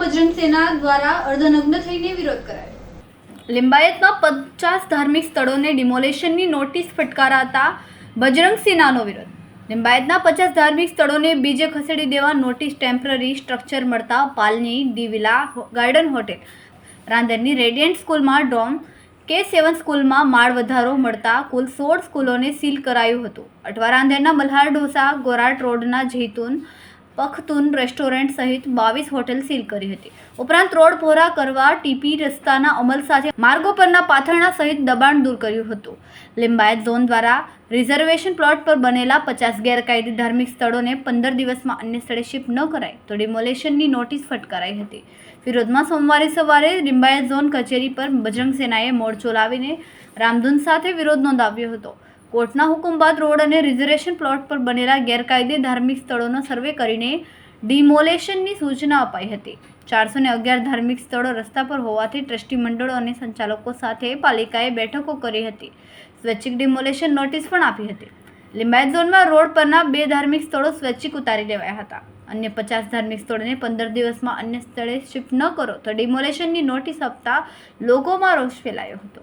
બજરંગ સેના અર્ધનગ્ન થઈને વિરોધ કરાયો. લિંબાયતમાં પચાસ ધાર્મિક સ્થળોને ડિમોલેશનની નોટિસ ફટકારાતા બજરંગ વિરોધ. લિંબાયતના પચાસ ધાર્મિક સ્થળોને બીજે ખસેડી દેવા નોટિસ ટેમ્પરરી સ્ટ્રક્ચર મળતા પાલની ડી ગાર્ડન હોટેલ. રાંદેરની રેડિયન્ટ સ્કૂલમાં ડોમ કે સેવન સ્કૂલમાં માળ વધારો મળતા કુલ સોળ સ્કૂલોને સીલ કરાયું હતું. અઠવારાંધેરના મલ્હાર ડોસા ગોરાટ રોડના જૈતુન, પખતુન રેસ્ટોરન્ટ સહિત બાવીસ હોટેલ સીલ કરી હતી. ઉપરાંત રોડ પોરા કરવા ટીપી રસ્તાના અમલ સાથે માર્ગો પરના પાથરણા સહિત દબાણ દૂર કર્યું હતું. લિંબાયત ઝોન દ્વારા રિઝર્વેશન પ્લોટ પર બનેલા પચાસ ગેરકાયદે ધાર્મિક સ્થળોને પંદર દિવસમાં અન્ય સ્થળે શિફ્ટ ન કરાય તો ડિમોલેશનની નોટિસ ફટકારાઈ હતી. વિરોધમાં સોમવારે સવારે લિંબાયત ઝોન કચેરી પર બજરંગ સેનાએ મોરચો લાવીને રામધૂન સાથે વિરોધ નોંધાવ્યો હતો. કોર્ટના હુકમ બાદ રોડ અને રિઝર્વેશન પ્લોટ પર બનેલા ગેરકાયદે ધાર્મિક સ્થળોનો સર્વે કરીને ડિમોલેશનની સૂચના અપાઈ હતી. ચારસો ને અગિયાર ધાર્મિક સ્થળો રસ્તા પર હોવાથી ટ્રસ્ટી મંડળો અને સંચાલકો સાથે પાલિકાએ બેઠકો કરી હતી. સ્વૈચ્છિક ડિમોલેશન નોટિસ પણ આપી હતી. લિંબાયત ઝોનમાં રોડ પરના બે ધાર્મિક સ્થળો સ્વૈચ્છિક ઉતારી દેવાયા હતા. અન્ય પચાસ ધાર્મિક સ્થળોને પંદર દિવસમાં અન્ય સ્થળે શિફ્ટ ન કરો તો ડિમોલેશનની નોટિસ આપતા લોકોમાં રોષ ફેલાયો હતો.